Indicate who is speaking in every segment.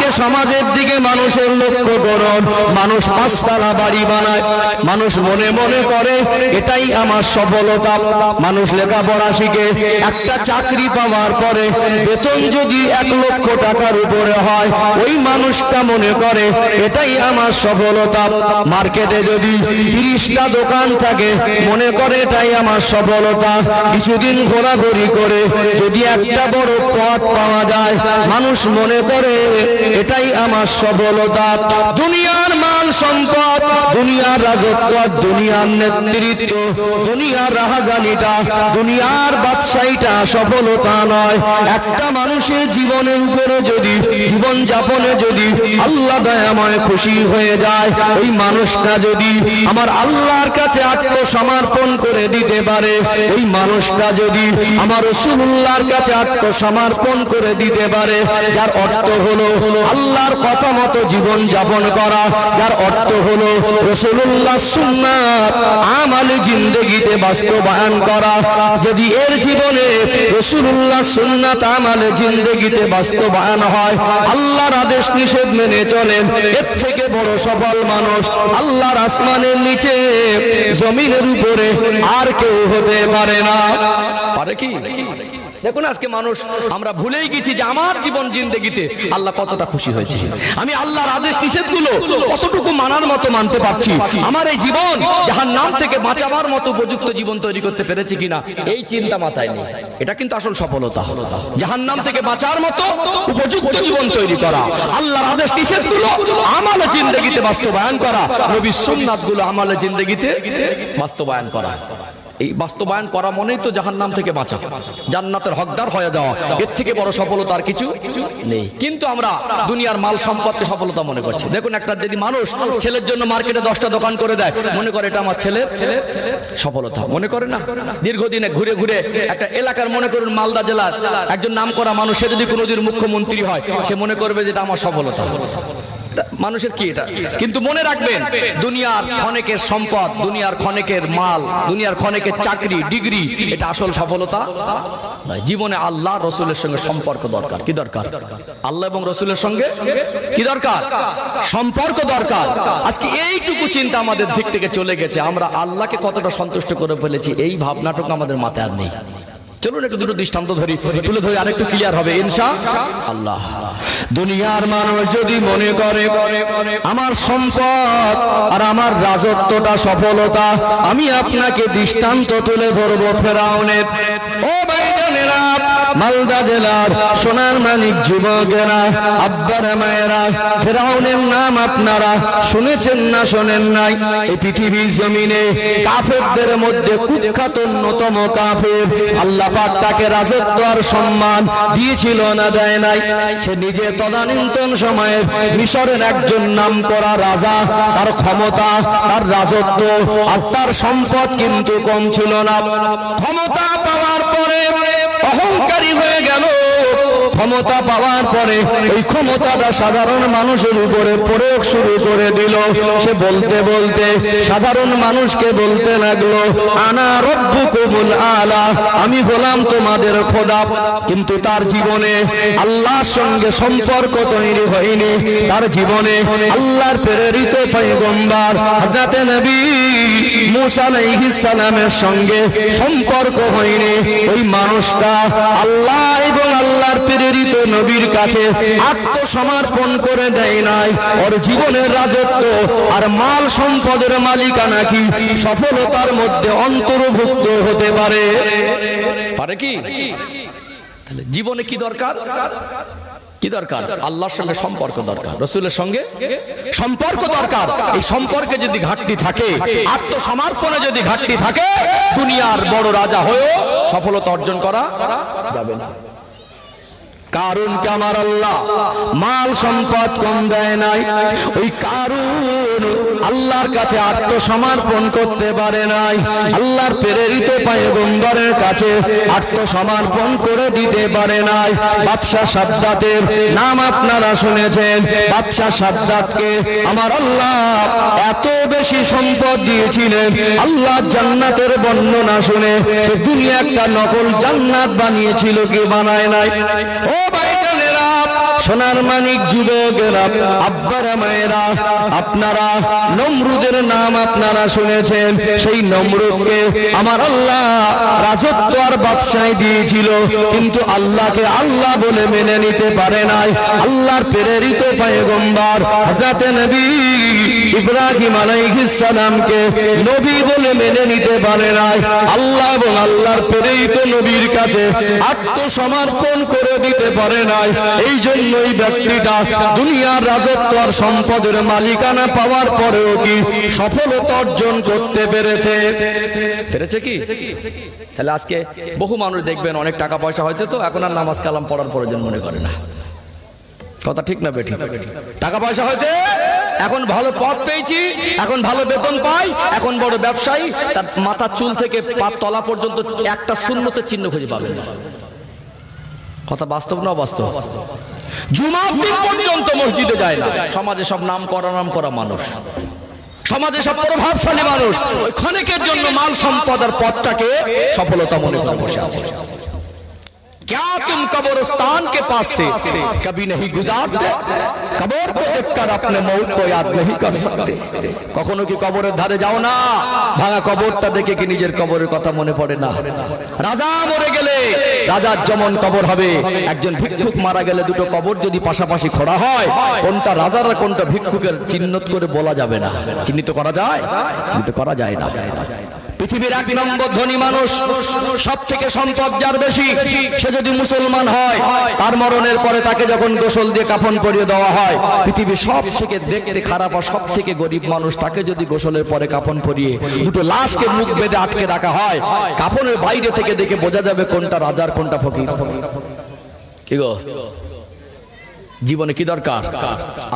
Speaker 1: আজকে সমাজের দিকে মানুষের লক্ষ্য করুন মানুষ পাঁচতলা বাড়ি বানায়, মানুষ মনে মনে করে, এটাই আমার সফলতা। মানুষ লেখাপড়া শিখে, একটা চাকরি পাওয়ার পরে বেতন যদি এক লক্ষ টাকার উপরে হয়, ওই মানুষটা মনে করে, এটাই আমার সফলতা। মার্কেটে যদি তিরিশটা দোকান থাকে, মনে করে এটাই আমার সফলতা। কিছুদিন ঘোরাঘুরি করে যদি একটা বড় পথ পাওয়া যায়, মানুষ মনে করে এটাই আমার সফলতা। দুনিয়ার মাল সম্পদ, দুনিয়ার রাজত্ব, দুনিয়ার নেতৃত্ব, দুনিয়ার রাহাজানিটা, দুনিয়ার বাদশাহীটা সফলতা নয়। একটা মানুষের জীবনের উপরে যদি, জীবন যাপনে যদি আল্লাহ দয়াময় খুশি হয়ে যায়, ওই মানুষটা যদি আমার আল্লাহর কাছে আত্মসমর্পণ করে দিতে পারে, ওই মানুষটা যদি আমার রসুল্লাহর কাছে আত্মসমর্পণ করে দিতে পারে, যার অর্থ হলো আল্লাহর কথা মতো জীবন যাপন করা, যার অর্থ হলো রসুল্লাহ সুন্নাত, আমালে জিন্দগিতে বাস্তবায়ন করা। যদি এর জীবনে রসুল্লাহ সুন্নাত, আমালে জিন্দগিতে বাস্তবায়ন হয়, আল্লাহর আদেশ নিষেধ মেনে চলেন এর থেকে বড় সফল মানুষ আল্লাহর আসমানের নিচে, জমিনের উপরে আর কেউ হতে পারে না। পারে কি? দেখুন আজকে মানুষ, আমরা ভুলেই গেছি যে আমার জীবন জিন্দগিতে আল্লাহ কতটা খুশি হয়েছে। আমি আল্লাহর আদেশ নিষেধগুলো কতটুকু মানার মতো মানতে পারছি? আমার এই জীবন যাহার নাম থেকে বাঁচাবার মতো উপযুক্ত জীবন তৈরি করতে পেরেছি কিনা, এই চিন্তা মাথায় নেই। এটা কিন্তু আসল সফলতা। যাহার নাম থেকে বাঁচার মতো উপযুক্ত জীবন তৈরি করা, আল্লাহর আদেশ নিষেধগুলো আমালে জিন্দগিতে বাস্তবায়ন করা নবী সুন্নাতগুলো আমালে জিন্দগিতে বাস্তবায়ন করা। এই বাস্তবায়ন করা মনেই তো জাহান নাম থেকে বাঁচা। জান্নাতের হকদার হয়ে যাওয়া। এর থেকে বড় সফলতা আর কিছু নেই। কিন্তু আমরা দুনিয়ার মাল সম্পদকে সফলতা মনে করছি। দেখুন, একটা যদি মানুষ ছেলের জন্য মার্কেটে দশটা দোকান করে দেয়, মনে করে এটা আমার ছেলের সফলতা। মনে করে না? দীর্ঘদিনে ঘুরে ঘুরে একটা এলাকার, মনে করুন, মালদা জেলার একজন নাম করা মানুষ, সে যদি কোনোদিন মুখ্যমন্ত্রী হয়, সে মনে করবে যে এটা আমার সফলতা। মানুষের কি এটা? কিন্তু মনে রাখবেন, দুনিয়ার ক্ষণেকের সম্পদ, দুনিয়ার ক্ষণেকের মাল, দুনিয়ার ক্ষণেকের চাকরি, ডিগ্রি, এটা আসল সফলতা? জীবনে আল্লাহ রসুলের সঙ্গে সম্পর্ক দরকার। কি দরকার? আল্লাহ এবং রসুলের সঙ্গে? কি দরকার? সম্পর্ক দরকার। আজকে এইটুকু চিন্তা আমাদের দিক থেকে চলে গেছে। আমরা আল্লাহকে কতটা সন্তুষ্ট করে ফেলেছি, এই ভাবনাটুকু আমাদের মাথায় আর নেই। চলুন একটু দুটো দৃষ্টান্ত ধরি, তুলে ধরি, আরেকটু ক্লিয়ার হবে, ইনশা আল্লাহ। দুনিয়ার মানুষ যদি মনে করে, আমার সম্পদ আর আমার রাজত্বটা সফলতা, আমি আপনাকে দৃষ্টান্ত তুলে ধরবো ফেরাউনের। ও ভাইজানেরা মালদা জেলার সোনার মানিক যুবকেরা, আব্বার, মায়েরা, ফেরাউনের নাম আপনারা শুনেছেন না শোনেন নাই? এই পৃথিবীর জমিনে কাফেরদের মধ্যে কুখ্যাত অন্যতম কাফের আল্লাহ পাক তাকে রাজত্ব আর সম্মান দিয়েছিল না দেয় নাই। সে নিজে তদানীন্তন সময়ের মিশরের একজন নাম করা রাজা, তার ক্ষমতা, তার রাজত্ব আর তার সম্পদ কিন্তু কম ছিল না। ক্ষমতা পাওয়ার ক্ষমতা পাওয়ার পরে ওই ক্ষমতাটা সাধারণ মানুষের উপরে প্রয়োগ শুরু করে দিল। সে বলতে বলতে সাধারণ মানুষকে বলতে লাগল, আনা রব্বু কবুল আলা, আমি হলাম তোমাদের খোদা। কিন্তু তার জীবনে আল্লাহর সঙ্গে সম্পর্ক তৈরি হয়নি। তার জীবনে আল্লাহর প্রেরিত পয়গম্বর হযরত নবী মুসা আলাইহিস সালামের সঙ্গে সম্পর্ক হয়নি। ওই মানুষটা আল্লাহ এবং আল্লাহর প্রেরিত নবীর কাছে আত্মসমর্পণ করে দেয় নাই। ওর জীবনের রাজত্ব আর মাল সম্পদের মালিকানা কি সফলতার মধ্যে অন্তর্ভুক্ত হতে পারে। পারে কি? জীবনে কি দরকার? কি দরকার? আল্লাহর সঙ্গে সম্পর্ক দরকার। রসুলের সঙ্গে সম্পর্ক দরকার। এই সম্পর্কে যদি ঘাটতি থাকে, আত্মসমর্পণে যদি ঘাটতি থাকে, দুনিয়ার বড় রাজা হয়েও সফলতা অর্জন করা যাবে না। কামার আমার আল্লাহ? মাল সম্পদ কম দেয় নাই? ওই কারণ আল্লাহর কাছে আত্মসমর্পণ করতে পারে নাই। আল্লাহর প্রেরিত পায়গম্বরের কাছে আত্মসমর্পণ করে দিতে পারে নাই। বাদশাহ সাদ্দাতের নাম আপনারা শুনেছেন। বাদশাহ সাদ্দাতকে আমার আল্লাহ এত বেশি সম্পদ দিয়েছিলেন। আল্লাহ জান্নাতের বর্ণনা শুনে সে দুনিয়া একটা নকল জান্নাত বানিয়েছিল কি বানায় নাই। ও ভাইজানেরা সোনার মানিক যুবকেরা, আব্বারা, মায়েরা, আপনারা, নমরুদের নাম আপনারা শুনেছেন। সেই নমরুদকে আমার আল্লাহ রাজত্ব আর বাদশায় দিয়েছিল, কিন্তু আল্লাহকে আল্লাহ বলে মেনে নিতে পারে নাই। আল্লাহর প্রেরিত পয়গম্বর হযরত নবী ইব্রাহিম আলাইহিস সালামকে নবী বলে মেনে নিতে পারে নাই। আল্লাহ এবং আল্লাহর প্রেরিত নবীর কাছে আত্মসমর্পণ করে দিতে পারে নাই। এই জন্যই ব্যক্তিটা দুনিয়ার রাজত্ব আর সম্পদের মালিকানা পাওয়ার পরেও কি সফলতা অর্জন করতে পেরেছে?
Speaker 2: পেরেছে কি? তাহলে আজকে বহু মানুষ দেখবেন অনেক টাকা পয়সা হয়েছে তো, এখন আর নামাজ কালাম পড়ার প্রয়োজন মনে করে না। কথা ঠিক না বেঠিক টাকা পয়সা হয়েছে? এখন ভালো পথ পেয়েছি, এখন ভালো বেতন পাই, এখন বড় ব্যবসায়ী, তার মাথার চুল থেকে পাত তলা পর্যন্ত একটা শূন্যতের চিহ্ন খুঁজে পাবেন না। কথা বাস্তব না বাস্তব জুমার দিন পর্যন্ত মসজিদে যায় না। সমাজে সব নাম করা নাম করা মানুষ। সমাজে সব প্রভাবশালী মানুষ। ওই ক্ষণিকের জন্য মাল সম্পদ আর পথটাকে সফলতা মনে করে বসে আছে। क्या तुम कब्रिस्तान के पास से कभी नहीं गुजारते कब्र को देखकर अपने मौत को याद नहीं कर सकते কখনো কি কবরের ধারে যাও না ভাঙা কবরটা দেখে কি নিজের কবরের কথা মনে পড়ে না রাজা মরে গেলে রাজার যেমন কবর হবে একজন ভিক্ষুক মারা গেলে দুটো কবর যদি পাশাপাশি খোঁড়া হয় কোনটা রাজার আর কোনটা ভিক্ষুকের চিহ্নিত করে বলা যাবে না চিহ্নিত করা যায় চিহ্নিত করা যায় না পৃথিবীর এক নম্বর ধনী মানুষ সব থেকে সম্পদ যার বেশি, সে যদি মুসলমান হয়, তার মরণের পরে তাকে যখন গোসল দিয়ে কাফন পরিয়ে দেওয়া হয়, পৃথিবীর সব থেকে দেখতে খারাপ আর সব থেকে গরিব মানুষ তাকে যদি গোসলের পরে কাফন পরিয়ে দুটো লাশকে মুখ বেঁধে আটকে রাখা হয়, কাফনের বাইরে থেকে দেখে বোঝা যাবে কোনটা রাজার কোনটা ফকির। কি গো? জীবনে কি দরকার?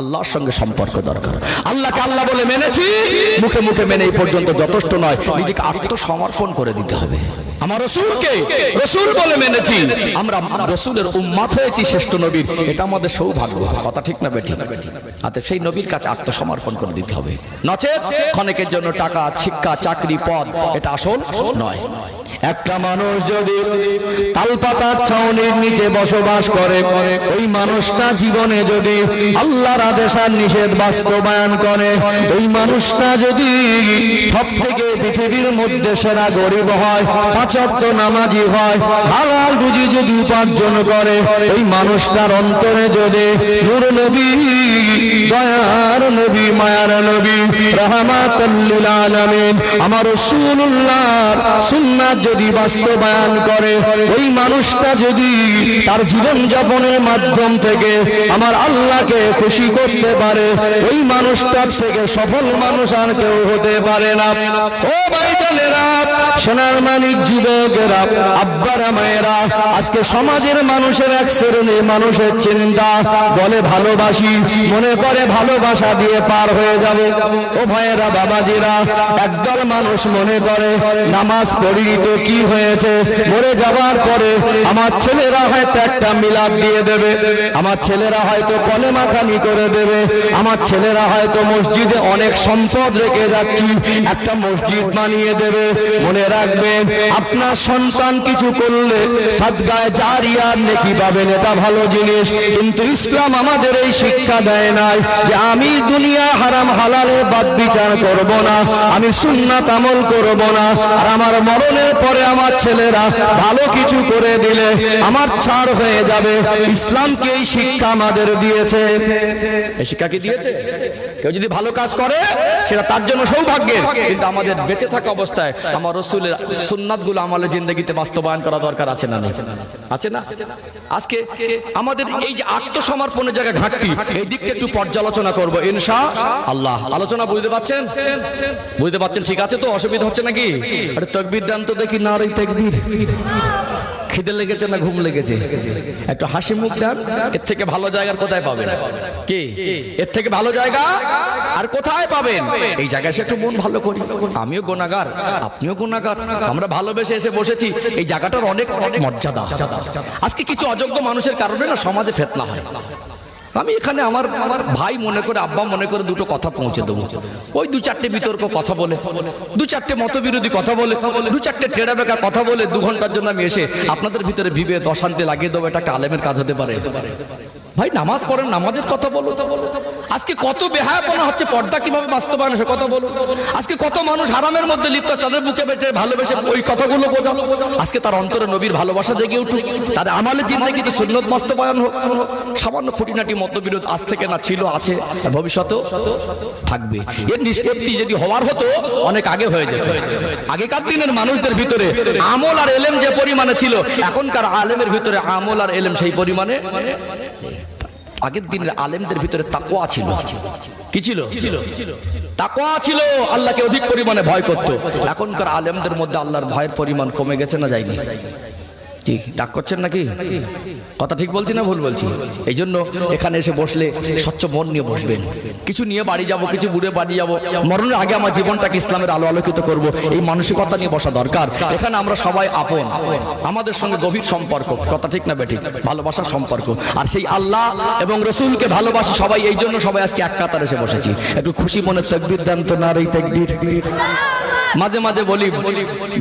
Speaker 2: আল্লাহর সঙ্গে সম্পর্ক দরকার। আল্লাহকে আল্লাহ বলে মেনেছি, মুখে মুখে মেনে এই পর্যন্ত যথেষ্ট নয়, নিজেকে আত্মসমর্পণ করে দিতে হবে। আমার রসুলকে রসুল বলে মেনেছি। আমরা রসুলের উম্মাত হয়েছি, শ্রেষ্ঠ নবীর। এটা আমাদের সৌভাগ্য। কথা ঠিক না বেটি হাতে সেই নবীর কাছে আত্মসমর্পণ করে দিতে হবে। নচেত ক্ষণিকের জন্য টাকা, শিক্ষা, চাকরি, পদ, এটা আসল নয়।
Speaker 1: একটা মানুষ যদি তালপাতার ছাউনির নিচে বসবাস করে, ওই মানুষটা জীবনে যদি আল্লাহর আদেশ আর নিষেধ বাস্তবায়ন করে, ওই মানুষটা যদি সব থেকে পৃথিবীর মধ্যে সেরা গরিব হয়, পাঁচক্ত নামাজি হয়, হালাল বুঝি যদি উপার্জন করে, ওই মানুষটার অন্তরে যদি নূর নবী, দয়ার নবী, মায়ার নবী রহমাতুল্লিল আলামিন, আমার রাসূলুল্লাহর সুন্নাত যদি বাস্তবায়ন করে, ওই মানুষটা যদি তার জীবন যাপনের মাধ্যম থেকে আমার আল্লাহকে খুশি করতে পারে, ওই মানুষটার থেকে সফল মানুষ আর কেউ হতে পারে না। ও ভাইজানেরা সোনার মানিক যুবকেরা, আব্বারা মায়েরা, আজকে সমাজের মানুষের এক শ্রেণি মানুষের চিন্তা, বলে ভালোবাসি, মনে করে ভালোবাসা দিয়ে পার হয়ে যাবে। ও ভাইয়েরা, বাবাজিরা, একদল মানুষ মনে করে, নামাজ পড়ি তো কি হয়েছে, মরে যাওয়ার পরে আমার ছেলেরা হয়তো একটা মিলাদ দিয়ে দেবে, আমার ছেলেরা হয়তো কলেমা খানি করে দেবে, আমার ছেলেরা হয়তো মসজিদে অনেক সম্পদ রেখে যাচ্ছি, একটা মসজিদ বানিয়ে দেবে, মনে রাখবেন, আপনার সন্তান কিছু করলে সাদগায় জারিয়ার নেকি পাবেন, এটা ভালো জিনিস, কিন্তু ইসলাম আমাদের এই শিক্ষা দেয় নাই যে আমি দুনিয়া হারাম হালালে বাদ বিচার করব না, আমি সুন্নাত আমল করব না, আর আমার মরণের পরে আমার ছেলেরা ভালো কিছু করে দিলে আমার ছাড় হয়ে যাবে। ইসলামকে এই শিক্ষা আমাদের দিয়েছে?
Speaker 2: শিক্ষা কি দিয়েছে? কেউ যদি ভালো কাজ করে সেটা তার জন্য সৌভাগ্যের। কিন্তু আমাদের বেঁচে থাকা অবস্থায় আমার রসুলের সুন্নাতগুলো আমাদের জিন্দগিতে বাস্তবায়ন করা দরকার আছে না আছে না? আজকে আমাদের এই যে আত্মসমর্পণের জায়গায় ঘাটতি, এই দিকটা একটু পর্যালোচনা করব, ইনশা আল্লাহ। আলোচনা বুঝতে পারছেন? বুঝতে পারছেন? ঠিক আছে তো? অসুবিধা হচ্ছে নাকি? আরে তকবির দান তো দেখি, না রে, তকবির। খিদে লেগেছে না ঘুম লেগেছে? একটু হাসি মুখ দেন এর থেকে ভালো জায়গার কোথায় পাবেন? কি? এর থেকে ভালো জায়গা? আর কোথায় পাবেন? এই জায়গায় এসে একটু মন ভালো করি। আমিও গোনাগার আপনিও গোনাগার আমরা ভালোবেসে এসে বসেছি। এই জায়গাটার অনেক অনেক মর্যাদা। আজকে কিছু অযোগ্য মানুষের কারণে না সমাজে ফেতনা হয়। আমি এখানে আমার আমার ভাই মনে করে, আব্বা মনে করে দুটো কথা পৌঁছে দেবো। ওই দু চারটে বিতর্ক কথা বলে, দু চারটে মতবিরোধী কথা বলে, দু চারটে টেড়া বেকার কথা বলে, দু ঘণ্টার জন্য আমি এসে আপনাদের ভিতরে ভিবে অশান্তি লাগিয়ে দেবো, এটা একটা আলেমের কাজ হতে পারে। ভাই, নামাজ পড়েন, নামাজের কথা বলো। আজকে কত বেহায়াপনা হচ্ছে, পর্দা কীভাবে বাস্তবায়ন সে কথা বলো। আজকে কত মানুষ হারামের মধ্যে লিপ্ত, তাদের বুকে বেঁচে ভালোবেসে ওই কথাগুলো বোঝালো আজকে তার অন্তরে নবীর ভালোবাসা জেগে উঠুক। তার আমালের জিন্দগিতে সুন্নত বাস্তবায়ন হোক। সামান্য খুঁটিনাটি মতবিরোধ আজ থেকে না ছিল, আছে ভবিষ্যতেও থাকবে। এর নিষ্পত্তি যদি হওয়ার হতো, অনেক আগে হয়ে যেত। আগেকার দিনের মানুষদের ভিতরে আমল আর এলেম যে পরিমাণে ছিল, এখনকার আলেমের ভিতরে আমল আর এলেম সেই পরিমাণে আগের দিনের আলেমদের ভিতরে তাকোয়া ছিল। কি ছিল? তাকোয়া ছিল আল্লাহকে অধিক পরিমাণে ভয় করত। এখনকার আলেমদের মধ্যে আল্লাহর ভয়ের পরিমাণ কমে গেছে না যায়নি? ঠিক ডাক করছেন নাকি? কথা ঠিক বলছি না ভুল বলছি? এই জন্য এখানে এসে বসলে স্বচ্ছ মন নিয়ে বসবেন। কিছু নিয়ে বাড়ি যাব, কিছু বুড়ে বাড়ি যাব। মরণের আগে আমার জীবনটাকে ইসলামের আলো আলোকিত করব। এই মানসিকতা নিয়ে বসা দরকার। এখানে আমরা সবাই আপন। আমাদের সঙ্গে গভীর সম্পর্ক। কথা ঠিক না বেঠিক? ভালোবাসার সম্পর্ক। আর সেই আল্লাহ এবং রসুলকে ভালোবাসি সবাই এই জন্য সবাই আজকে এক কাতার এসে বসেছি। একটু খুশি মনে তকবির দেন তো না এই তকবির। মাঝে মাঝে বলি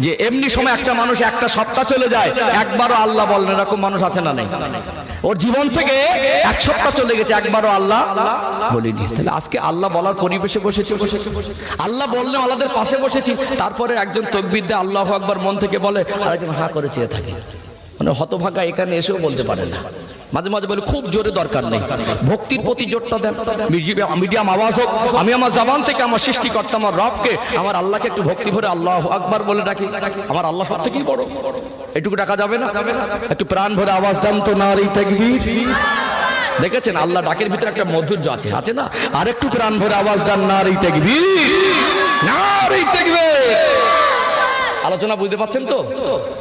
Speaker 2: যে এমনি সময় একটা মানুষ একটা সপ্তাহ চলে যায়, একবারও আল্লাহ বলেন এরকম মানুষ আছে না নেই? ওর জীবন থেকে এক সপ্তাহ চলে গেছে, একবারও আল্লাহ বলিনি। তাহলে আজকে আল্লাহ বলার পরিবেশে বসেছি। আল্লাহ বললে আল্লাহদের পাশে বসেছি। তারপরে একজন তকবির দিয়ে, আল্লাহ একবার মন থেকে বলে আর একজন হা করে চেয়ে থাকে। মানে হতভাগা এখানে এসেও বলতে পারে না। মাঝে মাঝে বলে, খুব জোরে দরকার নেই। ভক্তির প্রতি জোরটা দেন। মিডিয়াম- আওয়াজ হোক, আমি আমার জবান থেকে আমার সৃষ্টিকর্তা, আমার রবকে, আমার আল্লাহকে একটু ভক্তি ভরে আল্লাহ আকবার বলে ডাকি। আমার আল্লাহ সব থেকেই বড়। এটুকু ডাকা যাবে না? একটু প্রাণ ভরে আওয়াজ দেন তো না এই তকবীর। দেখেছেন, আল্লাহ ডাকের ভিতরে একটা মধুর্য আছে আছে না? আর একটু প্রাণ ভরে আওয়াজ দেন না এই তকবীর। না এই তকবীর! আলোচনা বুঝতে পারছেন তো?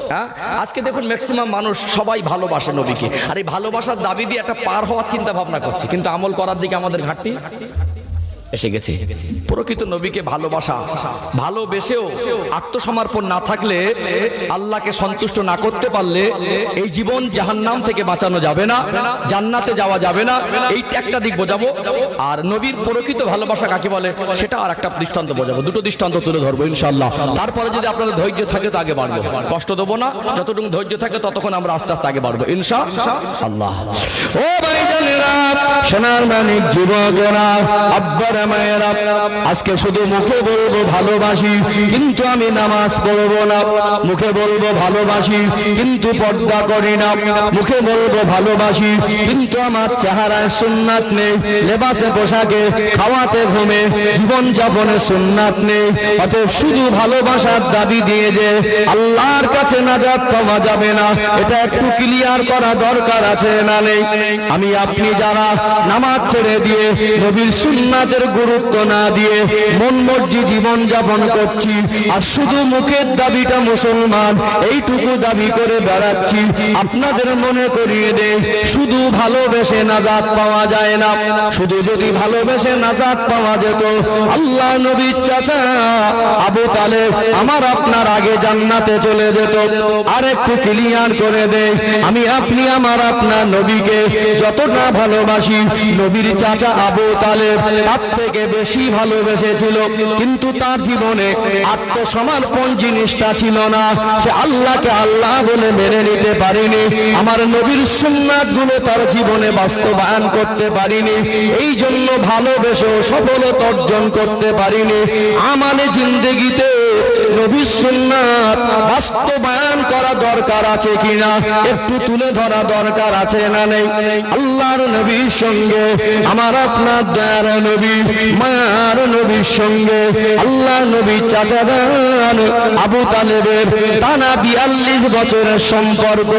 Speaker 2: হ্যাঁ? আজকে দেখুন ম্যাক্সিমাম মানুষ সবাই ভালোবাসে নবীকে। আর এই ভালোবাসার দাবি দিয়ে একটা পার হওয়ার চিন্তা ভাবনা করছে। কিন্তু আমল করার দিকে আমাদের ঘাটতি। এসে গেছে। প্রকৃত নবীকে ভালোবাসা, ভালোবেসেও আত্মসমর্পণ না থাকলে আল্লাহকে সন্তুষ্ট না করতে পারলে এই জীবন জাহান্নাম থেকে বাঁচানো যাবে না, জান্নাতে যাওয়া যাবে না। এই একটা দিক বোঝাবো। আর নবীর প্রকৃত ভালোবাসা কাকে বলে? সেটা আর একটা দৃষ্টান্ত বোঝাবো। দুটো দৃষ্টান্ত তুলে ধরবো ইনশাল্লাহ তারপরে যদি আপনাদের ধৈর্য থাকে তো আগে বাড়বো। কষ্ট দেবো না, যতটুকু ধৈর্য থাকে ততক্ষণ আমরা আস্তে আস্তে আগে বাড়বো ইনশা আল্লাহ
Speaker 1: ও ভাইজানেরা, সোনার মানিক যুবকেরা মায়েরা, আজকে শুধু মুখে বলব ভালোবাসি, কিন্তু আমি নামাজ পড়ব না। মুখে বলব ভালোবাসি, কিন্তু পর্দা করি না। মুখে বলব ভালোবাসি, কিন্তু আমার চেহারায় সুন্নাত নেই। লেবাসে পোশাকে, খাওয়াতে ঘুমে জীবন যাপনে সুন্নাত নেই। অতএব শুধু ভালোবাসার দাবি দিয়ে যে আল্লাহর কাছে নাজাত পাওয়া যাবে না, এটা একটু ক্লিয়ার করা দরকার আছে না নেই? আমি, আপনি যারা নামাজ ছেড়ে দিয়ে নবীর সুন্নাতের গুরুত্ব না দিয়ে মন মর্জি জীবন যাপন করছি। আর শুধু মুখের দাবিটা মুসলমান, এইটুকু দাবি করে বেড়াচ্ছি। আপনাদের মনে করিয়ে দে, শুধু ভালোবেসে নাজাত পাওয়া যায় না। শুধু যদি ভালোবেসে নাজাত পাওয়া যেত, আল্লাহ নবীর চাচা আবু তালে আমার আপনার আগে জান্নাতে চলে যেত। আর একটু ক্লিয়ার করে দে, আমি আপনি আমার আপনার নবীকে যতটা ভালোবাসি, নবীর চাচা আবু তালে তার থেকে বেশি ভালোবেসেছিল। কিন্তু তার জীবনে আত্মসমর্পণ জিনিসটা ছিল না। সে আল্লাহকে আল্লাহ বলে মেনে নিতে পারেনি। আমার নবীর সুন্নাতগুলো তার জীবনে বাস্তবায়ন করতে পারিনি। এই জন্য ভালোবেসেও সফলতা অর্জন করতে পারিনি। আমালে জিন্দগিতে নবীর সুন্নাত বাস্তবায়ন করা দরকার আছে কিনা? একটু তুলে ধরা দরকার আছে না নেই? আল্লাহর নবীর সঙ্গে, আমার আপনার দয়ার নবী, মায়ার নবীর সঙ্গে আল্লাহ নবী চাচা যান আবু তালেবের টানা বিয়াল্লিশ বছরের সম্পর্ক।